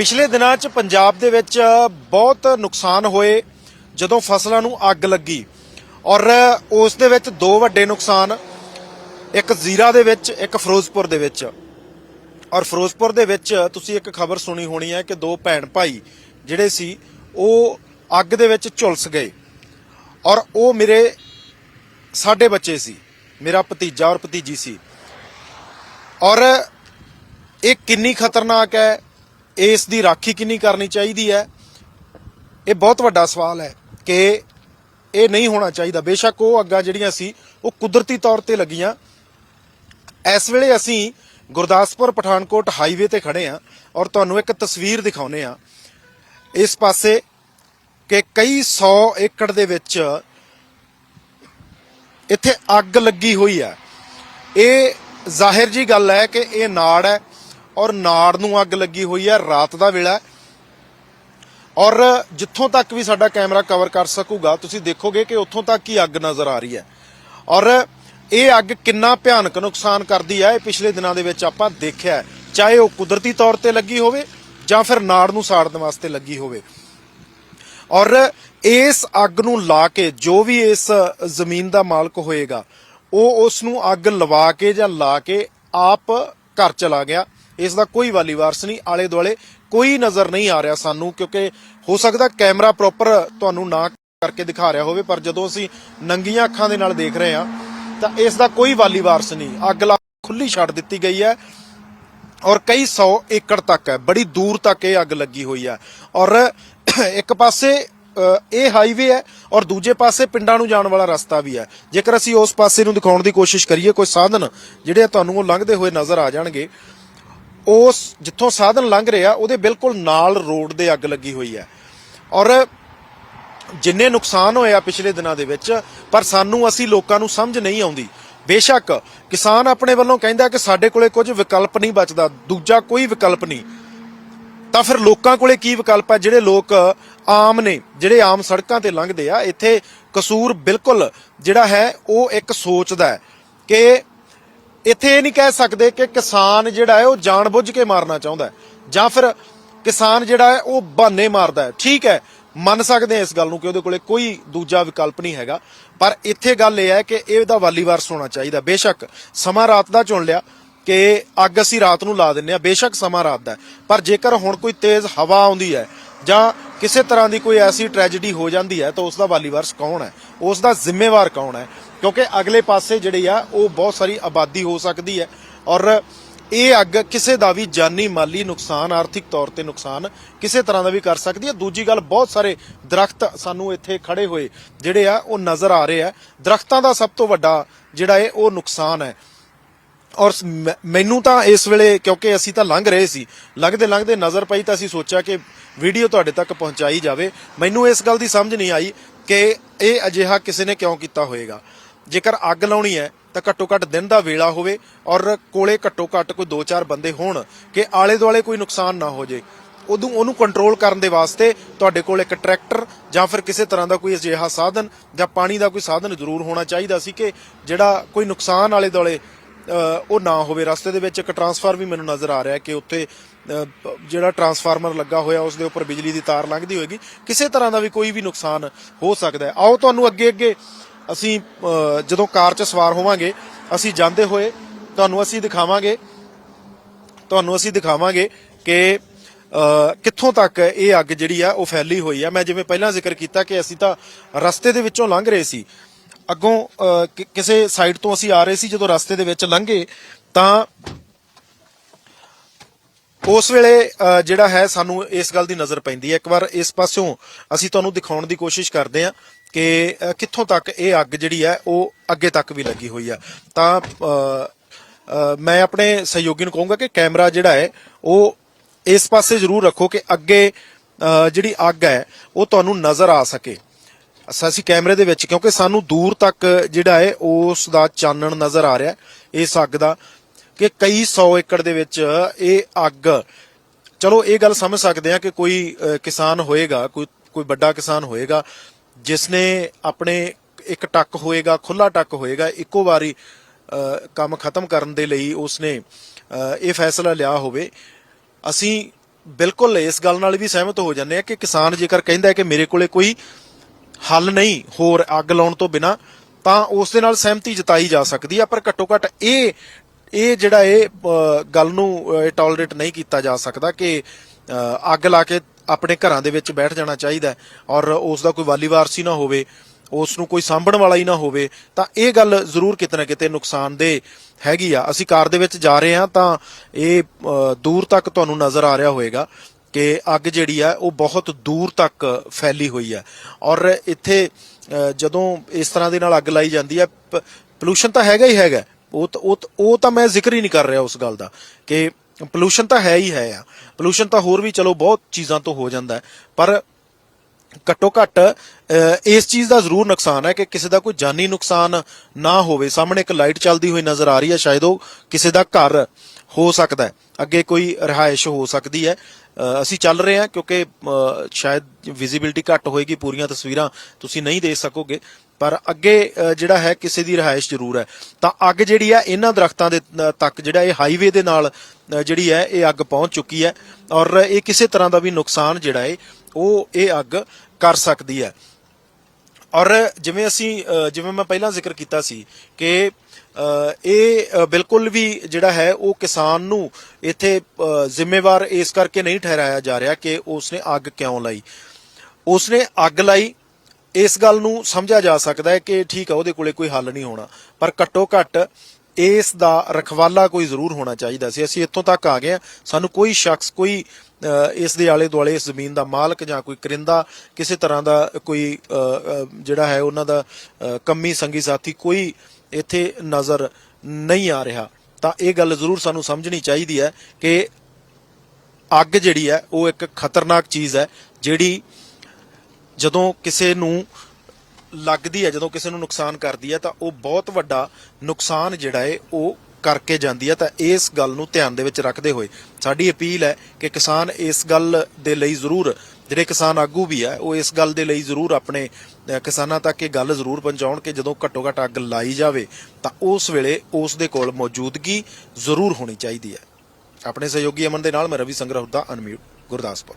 ਪਿਛਲੇ ਦਿਨਾਂ 'ਚ ਪੰਜਾਬ ਦੇ ਵਿੱਚ ਬਹੁਤ ਨੁਕਸਾਨ ਹੋਏ ਜਦੋਂ ਫਸਲਾਂ ਨੂੰ ਅੱਗ ਲੱਗੀ। ਔਰ ਉਸ ਦੇ ਵਿੱਚ ਦੋ ਵੱਡੇ ਨੁਕਸਾਨ, ਇੱਕ ਜ਼ੀਰਾ ਦੇ ਵਿੱਚ, ਇੱਕ ਫਿਰੋਜ਼ਪੁਰ ਦੇ ਵਿੱਚ। ਔਰ ਫਿਰੋਜ਼ਪੁਰ ਦੇ ਵਿੱਚ ਤੁਸੀਂ ਇੱਕ ਖਬਰ ਸੁਣੀ ਹੋਣੀ ਹੈ ਕਿ ਦੋ ਭੈਣ ਭਾਈ ਜਿਹੜੇ ਸੀ, ਉਹ ਅੱਗ ਦੇ ਵਿੱਚ ਝੁਲਸ ਗਏ। ਔਰ ਉਹ ਮੇਰੇ, ਸਾਡੇ ਬੱਚੇ ਸੀ, ਮੇਰਾ ਭਤੀਜਾ ਔਰ ਭਤੀਜੀ ਸੀ। ਔਰ ਇਹ ਕਿੰਨੀ ਖਤਰਨਾਕ ਹੈ ਇਸ ਦੀ ਰਾਖੀ ਕਿੰਨੀ ਕਰਨੀ ਚਾਹੀਦੀ ਹੈ? ਇਹ ਬਹੁਤ ਵੱਡਾ ਸਵਾਲ ਹੈ ਕਿ ਇਹ ਨਹੀਂ ਹੋਣਾ ਚਾਹੀਦਾ। ਬੇਸ਼ੱਕ ਉਹ ਅੱਗਾਂ ਜਿਹੜੀਆਂ ਸੀ, ਉਹ ਕੁਦਰਤੀ ਤੌਰ ਤੇ ਲੱਗੀਆਂ। ਇਸ ਵੇਲੇ ਅਸੀਂ ਗੁਰਦਾਸਪੁਰ ਪਠਾਨਕੋਟ ਹਾਈਵੇ ਤੇ ਖੜੇ ਆ ਔਰ ਤੁਹਾਨੂੰ ਇੱਕ ਤਸਵੀਰ ਦਿਖਾਉਨੇ ਆ ਇਸ ਪਾਸੇ ਕਿ ਕਈ 100 ਏਕੜ ਦੇ ਵਿੱਚ ਇੱਥੇ ਅੱਗ ਲੱਗੀ ਹੋਈ ਹੈ। ਇਹ ਜ਼ਾਹਿਰ ਜੀ ਗੱਲ ਹੈ ਕਿ ਇਹ ਨਾੜ ਹੈ। ਔਰ ਨਾੜ ਨੂੰ ਅੱਗ ਲੱਗੀ ਹੋਈ ਹੈ, ਰਾਤ ਦਾ ਵੇਲਾ ਔਰ ਜਿੱਥੋਂ ਤੱਕ ਵੀ ਸਾਡਾ ਕੈਮਰਾ ਕਵਰ ਕਰ ਸਕੂਗਾ, ਤੁਸੀਂ ਦੇਖੋਗੇ ਕਿ ਉੱਥੋਂ ਤੱਕ ਹੀ ਅੱਗ ਨਜ਼ਰ ਆ ਰਹੀ ਹੈ। ਔਰ ਇਹ ਅੱਗ ਕਿੰਨਾ ਭਿਆਨਕ ਨੁਕਸਾਨ ਕਰਦੀ ਹੈ, ਇਹ ਪਿਛਲੇ ਦਿਨਾਂ ਦੇ ਵਿੱਚ ਆਪਾਂ ਦੇਖਿਆ ਚਾਹੇ ਉਹ ਕੁਦਰਤੀ ਤੌਰ ਤੇ ਲੱਗੀ ਹੋਵੇ ਜਾਂ ਫਿਰ ਨਾੜ ਨੂੰ ਸਾੜਨ ਵਾਸਤੇ ਲੱਗੀ ਹੋਵੇ। ਔਰ ਇਸ ਅੱਗ ਨੂੰ ਲਾ ਕੇ, ਜੋ ਵੀ ਇਸ ਜ਼ਮੀਨ ਦਾ ਮਾਲਕ ਹੋਏਗਾ, ਉਹ ਉਸ ਨੂੰ ਅੱਗ ਲਵਾ ਕੇ ਜਾਂ ਲਾ ਕੇ ਆਪ ਘਰ ਚਲਾ ਗਿਆ। ਇਸ ਦਾ ਕੋਈ ਵਾਲੀ ਵਾਰਸ ਨਹੀਂ, ਆਲੇ ਦੁਆਲੇ ਕੋਈ ਨਜ਼ਰ ਨਹੀਂ ਆ ਰਿਹਾ ਸਾਨੂੰ, ਕਿਉਂਕਿ ਹੋ ਸਕਦਾ ਕੈਮਰਾ ਪ੍ਰੋਪਰ ਤੁਹਾਨੂੰ ਨਾ ਕਰਕੇ ਦਿਖਾ ਰਿਹਾ ਹੋਵੇ, ਪਰ ਜਦੋਂ ਅਸੀਂ ਨੰਗੀਆਂ ਅੱਖਾਂ ਦੇ ਨਾਲ ਦੇਖ ਰਹੇ ਹਾਂ, ਤਾਂ ਇਸ ਦਾ ਕੋਈ ਵਾਲੀ ਵਾਰਸ ਨਹੀਂ। ਅੱਗ ਲਾ ਖੁੱਲੀ ਛੱਡ ਦਿੱਤੀ ਗਈ ਹੈ ਔਰ ਕਈ 100 ਏਕੜ ਤੱਕ ਹੈ, ਬੜੀ ਦੂਰ ਤੱਕ ਇਹ ਅੱਗ ਲੱਗੀ ਹੋਈ ਹੈ। ਔਰ ਇੱਕ ਪਾਸੇ ਇਹ ਹਾਈਵੇ ਹੈ ਔਰ ਦੂਜੇ ਪਾਸੇ ਪਿੰਡਾਂ ਨੂੰ ਜਾਣ ਵਾਲਾ ਰਸਤਾ ਵੀ ਹੈ। ਜੇਕਰ ਅਸੀਂ ਉਸ ਪਾਸੇ ਨੂੰ ਦਿਖਾਉਣ ਦੀ ਕੋਸ਼ਿਸ਼ ਕਰੀਏ, ਕੋਈ ਸਾਧਨ ਜਿਹੜੇ ਤੁਹਾਨੂੰ ਉਹ ਲੰਘਦੇ ਹੋਏ ਨਜ਼ਰ ਆ ਜਾਣਗੇ ਉਸ ਜਿੱਥੋਂ ਸਾਧਨ ਲੰਘ ਰਿਹਾ, ਉਹਦੇ ਬਿਲਕੁਲ ਨਾਲ ਰੋਡ ਦੇ ਅੱਗ ਲੱਗੀ ਹੋਈ ਹੈ। ਔਰ ਜਿੰਨੇ ਨੁਕਸਾਨ ਹੋਏ ਆ ਪਿਛਲੇ ਦਿਨਾਂ ਦੇ ਵਿੱਚ, ਪਰ ਸਾਨੂੰ ਅਸੀਂ ਲੋਕਾਂ ਨੂੰ ਸਮਝ ਨਹੀਂ ਆਉਂਦੀ। ਬੇਸ਼ੱਕ ਕਿਸਾਨ ਆਪਣੇ ਵੱਲੋਂ ਕਹਿੰਦਾ ਕਿ ਸਾਡੇ ਕੋਲੇ ਕੁਝ ਵਿਕਲਪ ਨਹੀਂ ਬਚਦਾ, ਦੂਜਾ ਕੋਈ ਵਿਕਲਪ ਨਹੀਂ। ਤਾਂ ਫਿਰ ਲੋਕਾਂ ਕੋਲੇ ਕੀ ਵਿਕਲਪ ਹੈ ਜਿਹੜੇ ਲੋਕ ਆਮ ਨੇ, ਜਿਹੜੇ ਆਮ ਸੜਕਾਂ ਤੇ ਲੰਘਦੇ ਆ, ਇੱਥੇ ਕਸੂਰ ਬਿਲਕੁਲ ਜਿਹੜਾ ਹੈ, ਉਹ ਇੱਕ ਸੋਚਦਾ ਹੈ ਕਿ ਇੱਥੇ ਇਹ ਨਹੀਂ ਕਹਿ ਸਕਦੇ ਕਿ ਕਿਸਾਨ ਜਿਹੜਾ ਹੈ ਉਹ ਜਾਣਬੁੱਝ ਕੇ ਮਾਰਨਾ ਚਾਹੁੰਦਾ ਹੈ, ਜਾਂ ਫਿਰ ਕਿਸਾਨ ਜਿਹੜਾ ਹੈ ਉਹ ਬਹਾਨੇ ਮਾਰਦਾ ਹੈ। ਠੀਕ ਹੈ, ਮੰਨ ਸਕਦੇ ਹਾਂ ਇਸ ਗੱਲ ਨੂੰ ਕਿ ਉਹਦੇ ਕੋਲੇ ਕੋਈ ਦੂਜਾ ਵਿਕਲਪ ਨਹੀਂ ਹੈਗਾ, ਪਰ ਇੱਥੇ ਗੱਲ ਇਹ ਹੈ ਕਿ ਇਹਦਾ ਵਾਲੀਵਾਰਸ ਹੋਣਾ ਚਾਹੀਦਾ ਬੇਸ਼ੱਕ ਸਮਾਂ ਰਾਤ ਦਾ ਚੁਣ ਲਿਆ ਕਿ ਅੱਗ ਅਸੀਂ ਰਾਤ ਨੂੰ ਲਾ ਦਿੰਨੇ ਆ ਬੇਸ਼ੱਕ ਸਮਾਂ ਰਾਤ ਦਾ ਪਰ ਜੇਕਰ ਹੁਣ ਕੋਈ ਤੇਜ਼ ਹਵਾ ਆਉਂਦੀ ਹੈ ਜਾਂ ਕਿਸੇ ਤਰ੍ਹਾਂ ਦੀ ਕੋਈ ਐਸੀ ਟ੍ਰੈਜੇਡੀ ਹੋ ਜਾਂਦੀ ਹੈ ਤਾਂ ਉਸ ਦਾ ਵਾਲੀਵਾਰਸ ਕੌਣ ਹੈ? ਉਸ ਦਾ ਜ਼ਿੰਮੇਵਾਰ ਕੌਣ ਹੈ? ਕਿਉਂਕਿ ਅਗਲੇ ਪਾਸੇ ਜਿਹੜੀ ਆ, ਉਹ ਬਹੁਤ ਸਾਰੀ ਆਬਾਦੀ ਹੋ ਸਕਦੀ ਹੈ ਔਰ ਇਹ ਅੱਗ ਕਿਸੇ ਦਾ ਵੀ ਜਾਨੀ ਮਾਲੀ ਨੁਕਸਾਨ, ਆਰਥਿਕ ਤੌਰ ਤੇ ਨੁਕਸਾਨ ਕਿਸੇ ਤਰ੍ਹਾਂ ਦਾ ਵੀ ਕਰ ਸਕਦੀ ਹੈ। ਦੂਜੀ ਗੱਲ, ਬਹੁਤ ਸਾਰੇ ਦਰਖਤ ਸਾਨੂੰ ਇੱਥੇ ਖੜੇ ਹੋਏ ਜਿਹੜੇ ਆ, ਉਹ ਨਜ਼ਰ ਆ ਰਹੇ ਆ। ਦਰਖਤਾਂ ਦਾ ਸਭ ਤੋਂ ਵੱਡਾ ਜਿਹੜਾ ਹੈ ਉਹ ਨੁਕਸਾਨ ਹੈ। ਔਰ ਸ- ਮੈਂ- ਮੈਨੂੰ ਤਾਂ ਇਸ ਵੇਲੇ, ਕਿਉਂਕਿ ਅਸੀਂ ਤਾਂ ਲੰਘ ਰਹੇ ਸੀ, ਲੰਘਦੇ ਲੰਘਦੇ ਨਜ਼ਰ ਪਈ ਤਾਂ ਅਸੀਂ ਸੋਚਿਆ ਕਿ ਵੀਡੀਓ ਤੁਹਾਡੇ ਤੱਕ ਪਹੁੰਚਾਈ ਜਾਵੇ। ਮੈਨੂੰ ਇਸ ਗੱਲ ਦੀ ਸਮਝ ਨਹੀਂ ਆਈ ਕਿ ਇਹ ਅਜਿਹਾ ਕਿਸੇ ਨੇ ਕਿਉਂ ਕੀਤਾ ਹੋਵੇਗਾ ਜੇਕਰ ਅੱਗ ਲਾਉਣੀ ਹੈ, ਤਾਂ ਘੱਟੋ ਘੱਟ ਦਿਨ ਦਾ ਵੇਲਾ ਹੋਵੇ ਔਰ ਕੋਲੇ ਘੱਟੋ ਘੱਟ ਕੋਈ 2-4 ਬੰਦੇ ਹੋਣ ਕਿ ਆਲੇ ਦੁਆਲੇ ਕੋਈ ਨੁਕਸਾਨ ਨਾ ਹੋ ਜੇ। ਉਦੋਂ ਉਹਨੂੰ ਕੰਟਰੋਲ ਕਰਨ ਦੇ ਵਾਸਤੇ ਤੁਹਾਡੇ ਕੋਲ ਇੱਕ ਟਰੈਕਟਰ ਜਾਂ ਫਿਰ ਕਿਸੇ ਤਰ੍ਹਾਂ ਦਾ ਕੋਈ ਅਜਿਹਾ ਸਾਧਨ ਜਾਂ ਪਾਣੀ ਦਾ ਕੋਈ ਸਾਧਨ ਜ਼ਰੂਰ ਹੋਣਾ ਚਾਹੀਦਾ ਸੀ ਕਿ ਜਿਹੜਾ ਕੋਈ ਨੁਕਸਾਨ ਆਲੇ ਦੁਆਲੇ ਉਹ ਨਾ ਹੋਵੇ। ਰਸਤੇ ਦੇ ਵਿੱਚ ਇੱਕ ਟਰਾਂਸਫਾਰਮਰ ਵੀ ਮੈਨੂੰ ਨਜ਼ਰ ਆ ਰਿਹਾ ਕਿ ਉੱਥੇ ਜਿਹੜਾ ਟਰਾਂਸਫਾਰਮਰ ਲੱਗਾ ਹੋਇਆ ਉਸ ਦੇ ਉੱਪਰ ਬਿਜਲੀ ਦੀ ਤਾਰ ਲੰਘਦੀ ਹੋਏਗੀ। ਕਿਸੇ ਤਰ੍ਹਾਂ ਦਾ ਵੀ ਕੋਈ ਵੀ ਨੁਕਸਾਨ ਹੋ ਸਕਦਾ ਹੈ। ਆਓ ਤੁਹਾਨੂੰ ਅੱਗੇ ਅੱਗੇ ਅਸੀਂ ਜਦੋਂ ਕਾਰ 'ਚ ਸਵਾਰ ਹੋਵਾਂਗੇ, ਅਸੀਂ ਜਾਂਦੇ ਹੋਏ ਤੁਹਾਨੂੰ ਅਸੀਂ ਦਿਖਾਵਾਂਗੇ, ਤੁਹਾਨੂੰ ਅਸੀਂ ਦਿਖਾਵਾਂਗੇ ਕਿ ਕਿੱਥੋਂ ਤੱਕ ਇਹ ਅੱਗ ਜਿਹੜੀ ਆ, ਉਹ ਫੈਲੀ ਹੋਈ ਆ। ਮੈਂ ਜਿਵੇਂ ਪਹਿਲਾਂ ਜ਼ਿਕਰ ਕੀਤਾ ਕਿ ਅਸੀਂ ਤਾਂ ਰਸਤੇ ਦੇ ਵਿੱਚੋਂ ਲੰਘ ਰਹੇ ਸੀ। ਅੱਗੋਂ ਕਿਸੇ ਸਾਈਡ ਤੋਂ ਅਸੀਂ ਆ ਰਹੇ ਸੀ, ਜਦੋਂ ਰਸਤੇ ਦੇ ਵਿੱਚ ਲੰਘੇ, ਤਾਂ ਉਸ ਵੇਲੇ ਜਿਹੜਾ ਹੈ, ਸਾਨੂੰ ਇਸ ਗੱਲ ਦੀ ਨਜ਼ਰ ਪੈਂਦੀ ਹੈ। ਇੱਕ ਵਾਰ ਇਸ ਪਾਸਿਓਂ ਅਸੀਂ ਤੁਹਾਨੂੰ ਦਿਖਾਉਣ ਦੀ ਕੋਸ਼ਿਸ਼ ਕਰਦੇ ਹਾਂ ਕਿ ਕਿੱਥੋਂ ਤੱਕ ਇਹ ਅੱਗ ਜਿਹੜੀ ਹੈ, ਉਹ ਅੱਗੇ ਤੱਕ ਵੀ ਲੱਗੀ ਹੋਈ ਆ। ਤਾਂ ਮੈਂ ਆਪਣੇ ਸਹਿਯੋਗੀ ਨੂੰ ਕਹੂੰਗਾ ਕਿ ਕੈਮਰਾ ਜਿਹੜਾ ਹੈ, ਉਹ ਇਸ ਪਾਸੇ ਜ਼ਰੂਰ ਰੱਖੋ ਕਿ ਅੱਗੇ ਜਿਹੜੀ ਅੱਗ ਹੈ, ਉਹ ਤੁਹਾਨੂੰ ਨਜ਼ਰ ਆ ਸਕੇ। ਅਸੀਂ ਕੈਮਰੇ ਦੇ ਵਿੱਚ ਕਿਉਂਕਿ ਸਾਨੂੰ ਦੂਰ ਤੱਕ ਜਿਹੜਾ ਹੈ ਉਸ ਦਾ ਚਾਨਣ ਨਜ਼ਰ ਆ ਰਿਹਾ ਇਸ ਅੱਗ ਦਾ ਕਿ ਕਈ 100 ਏਕੜ ਦੇ ਵਿੱਚ ਇਹ ਅੱਗ ਚਲੋ ਇਹ ਗੱਲ ਸਮਝ ਸਕਦੇ ਆ ਕਿ ਕੋਈ ਕਿਸਾਨ ਹੋਏਗਾ ਕੋਈ ਕੋਈ ਵੱਡਾ ਕਿਸਾਨ ਹੋਏਗਾ ਜਿਸ ਨੇ ਆਪਣੇ ਇੱਕ ਟੱਕ ਹੋਏਗਾ ਖੁੱਲਾ ਟੱਕ ਹੋਏਗਾ ਇੱਕੋ ਵਾਰੀ ਕੰਮ ਖਤਮ ਕਰਨ ਦੇ ਲਈ ਉਸਨੇ ਅ, ਇਹ ਫੈਸਲਾ ਲਿਆ ਹੋਵੇ ਅਸੀਂ ਬਿਲਕੁਲ ਇਸ ਗੱਲ ਨਾਲ ਵੀ ਸਹਿਮਤ ਹੋ ਜਾਂਦੇ ਆ ਕਿ ਕਿਸਾਨ ਜੇਕਰ ਕਹਿੰਦਾ ਹੈ ਕਿ ਮੇਰੇ ਕੋਲੇ ਕੋਈ ਹੱਲ ਨਹੀਂ ਹੋਰ ਅੱਗ ਲਾਉਣ ਤੋਂ ਬਿਨਾ, ਤਾਂ ਉਸ ਦੇ ਨਾਲ ਸਹਿਮਤੀ ਜਤਾਈ ਜਾ ਸਕਦੀ ਆ, ਪਰ ਘੱਟੋ ਘੱਟ ਇਹ ਇਹ ਜਿਹੜਾ ਇਹ ਗੱਲ ਨੂੰ ਟੋਲਰੇਟ ਨਹੀਂ ਕੀਤਾ ਜਾ ਸਕਦਾ ਕਿ ਅੱਗ ਲਾ ਕੇ ਆਪਣੇ ਘਰਾਂ ਦੇ ਵਿੱਚ ਬੈਠ ਜਾਣਾ ਚਾਹੀਦਾ ਔਰ ਉਸ ਦਾ ਕੋਈ ਵਾਲੀ ਵਾਰਸੀ ਨਾ ਹੋਵੇ, ਉਸ ਨੂੰ ਕੋਈ ਸਾਂਭਣ ਵਾਲਾ ਹੀ ਨਾ ਹੋਵੇ, ਤਾਂ ਇਹ ਗੱਲ ਜ਼ਰੂਰ ਕਿਤੇ ਨਾ ਕਿਤੇ ਨੁਕਸਾਨਦੇ ਹੈਗੀ ਆ। ਅਸੀਂ ਕਾਰ ਦੇ ਵਿੱਚ ਜਾ ਰਹੇ ਹਾਂ ਤਾਂ ਇਹ ਦੂਰ ਤੱਕ ਤੁਹਾਨੂੰ ਨਜ਼ਰ ਆ ਰਿਹਾ ਹੋਵੇਗਾ ਕਿ ਅੱਗ ਜਿਹੜੀ ਆ, ਉਹ ਬਹੁਤ ਦੂਰ ਤੱਕ ਫੈਲੀ ਹੋਈ ਹੈ ਔਰ ਇੱਥੇ ਜਦੋਂ ਇਸ ਤਰ੍ਹਾਂ ਦੇ ਨਾਲ ਅੱਗ ਲਾਈ ਜਾਂਦੀ ਹੈ ਪੋਲੂਸ਼ਨ ਤਾਂ ਹੈਗਾ ਹੀ ਹੈਗਾ। ਉਹ ਤਾਂ- ਉਹ ਉਹ ਤਾਂ ਮੈਂ ਜ਼ਿਕਰ ਹੀ ਨਹੀਂ ਕਰ ਰਿਹਾ ਉਸ ਗੱਲ ਦਾ ਕਿ ਪੋਲੂਸ਼ਨ ਤਾਂ ਹੈ ਹੀ ਹੈ ਆ। ਪੋਲੂਸ਼ਨ ਤਾਂ ਹੋਰ ਵੀ ਚਲੋ ਬਹੁਤ ਚੀਜ਼ਾਂ ਤੋਂ ਹੋ ਜਾਂਦਾ ਪਰ ਘੱਟੋ ਘੱਟ ਇਸ ਚੀਜ਼ ਦਾ ਜ਼ਰੂਰ ਨੁਕਸਾਨ ਹੈ ਕਿ ਕਿਸੇ ਦਾ ਕੋਈ ਜਾਨੀ ਨੁਕਸਾਨ ਨਾ ਹੋਵੇ। ਸਾਹਮਣੇ ਇੱਕ ਲਾਈਟ ਚੱਲਦੀ ਹੋਈ ਨਜ਼ਰ ਆ ਰਹੀ ਹੈ, ਸ਼ਾਇਦ ਉਹ ਕਿਸੇ ਦਾ ਘਰ ਹੋ ਸਕਦਾ ਹੈ। ਅੱਗੇ ਕੋਈ ਰਿਹਾਇਸ਼ ਹੋ ਸਕਦੀ ਹੈ। ਅਸੀਂ ਚੱਲ ਰਹੇ ਹਾਂ ਕਿਉਂਕਿ ਸ਼ਾਇਦ ਵਿਜ਼ਿਬਿਲਟੀ ਘੱਟ ਹੋਏਗੀ, ਪੂਰੀਆਂ ਤਸਵੀਰਾਂ ਤੁਸੀਂ ਨਹੀਂ ਦੇਖ ਸਕੋਗੇ। ਪਰ ਅੱਗੇ ਜਿਹੜਾ ਹੈ, ਕਿਸੇ ਦੀ ਰਿਹਾਇਸ਼ ਜ਼ਰੂਰ ਹੈ। ਤਾਂ ਅੱਗ ਜਿਹੜੀ ਹੈ, ਇਹਨਾਂ ਦਰਖਤਾਂ ਦੇ ਤੱਕ ਜਿਹੜਾ ਇਹ ਹਾਈਵੇ ਦੇ ਨਾਲ ਜਿਹੜੀ ਹੈ, ਇਹ ਅੱਗ ਪਹੁੰਚ ਚੁੱਕੀ ਹੈ। ਔਰ ਇਹ ਕਿਸੇ ਤਰ੍ਹਾਂ ਦਾ ਵੀ ਨੁਕਸਾਨ ਜਿਹੜਾ ਹੈ ਉਹ ਇਹ ਅੱਗ ਕਰ ਸਕਦੀ ਹੈ। ਔਰ ਜਿਵੇਂ ਅਸੀਂ ਜਿਵੇਂ ਮੈਂ ਪਹਿਲਾਂ ਜ਼ਿਕਰ ਕੀਤਾ ਸੀ ਕਿ ਇਹ ਬਿਲਕੁਲ ਵੀ ਜਿਹੜਾ ਹੈ ਉਹ ਕਿਸਾਨ ਨੂੰ ਇੱਥੇ ਜ਼ਿੰਮੇਵਾਰ ਇਸ ਕਰਕੇ ਨਹੀਂ ਠਹਿਰਾਇਆ ਜਾ ਰਿਹਾ ਕਿ ਉਸਨੇ ਅੱਗ ਕਿਉਂ ਲਾਈ। ਉਸਨੇ ਅੱਗ ਲਾਈ, ਇਸ ਗੱਲ ਨੂੰ ਸਮਝਿਆ ਜਾ ਸਕਦਾ ਹੈ ਕਿ ਠੀਕ ਹੈ, ਉਹਦੇ ਕੋਲੇ ਕੋਈ ਹੱਲ ਨਹੀਂ ਹੋਣਾ। ਪਰ ਘੱਟੋ ਘੱਟ ਇਸ ਦਾ ਰਖਵਾਲਾ ਕੋਈ ਜ਼ਰੂਰ ਹੋਣਾ ਚਾਹੀਦਾ ਸੀ। ਅਸੀਂ ਇੱਥੋਂ ਤੱਕ ਆ ਗਏ ਹਾਂ। ਸਾਨੂੰ ਕੋਈ ਸ਼ਖਸ, ਕੋਈ ਇਸ ਦੇ ਆਲੇ ਦੁਆਲੇ ਇਸ ਜ਼ਮੀਨ ਦਾ ਮਾਲਕ ਜਾਂ ਕੋਈ ਕਰਿੰਦਾ, ਕਿਸੇ ਤਰ੍ਹਾਂ ਦਾ ਕੋਈ ਜਿਹੜਾ ਹੈ ਉਹਨਾਂ ਦਾ ਕੰਮੀ ਸੰਗੀ ਸਾਥੀ ਕੋਈ ਇੱਥੇ ਨਜ਼ਰ ਨਹੀਂ ਆ ਰਿਹਾ। ਤਾਂ ਇਹ ਗੱਲ ਜ਼ਰੂਰ ਸਾਨੂੰ ਸਮਝਣੀ ਚਾਹੀਦੀ ਹੈ ਕਿ ਅੱਗ ਜਿਹੜੀ ਹੈ, ਉਹ ਇੱਕ ਖਤਰਨਾਕ ਚੀਜ਼ ਹੈ, ਜਿਹੜੀ ਜਦੋਂ ਕਿਸੇ ਨੂੰ ਲੱਗਦੀ ਹੈ, ਜਦੋਂ ਕਿਸੇ ਨੂੰ ਨੁਕਸਾਨ ਕਰਦੀ ਹੈ, ਤਾਂ ਉਹ ਬਹੁਤ ਵੱਡਾ ਨੁਕਸਾਨ ਜਿਹੜਾ ਹੈ, ਉਹ ਕਰਕੇ ਜਾਂਦੀ ਹੈ ਤਾਂ ਇਸ ਗੱਲ ਨੂੰ ਧਿਆਨ ਦੇ ਵਿੱਚ ਰੱਖਦੇ ਹੋਏ ਸਾਡੀ ਅਪੀਲ ਹੈ ਕਿ ਕਿਸਾਨ ਇਸ ਗੱਲ ਦੇ ਲਈ ਜ਼ਰੂਰ, ਜਿਹੜੇ ਕਿਸਾਨ ਆਗੂ ਵੀ ਹੈ ਉਹ ਇਸ ਗੱਲ ਦੇ ਲਈ ਜ਼ਰੂਰ ਆਪਣੇ ਕਿਸਾਨਾਂ ਤੱਕ ਇਹ ਗੱਲ ਜ਼ਰੂਰ ਪਹੁੰਚਾਉਣ ਕਿ ਜਦੋਂ ਘੱਟੋ ਘੱਟ ਅੱਗ ਲਾਈ ਜਾਵੇ ਤਾਂ ਉਸ ਵੇਲੇ ਉਸ ਦੇ ਕੋਲ ਮੌਜੂਦਗੀ ਜ਼ਰੂਰ ਹੋਣੀ ਚਾਹੀਦੀ ਹੈ। ਆਪਣੇ ਸਹਿਯੋਗੀ ਅਮਨ ਦੇ ਨਾਲ ਮੈਂ ਰਵੀ ਸੰਗਰਾ ਹੁੱਦਾ ਅਨਮਿਊਟ, ਗੁਰਦਾਸਪੁਰ।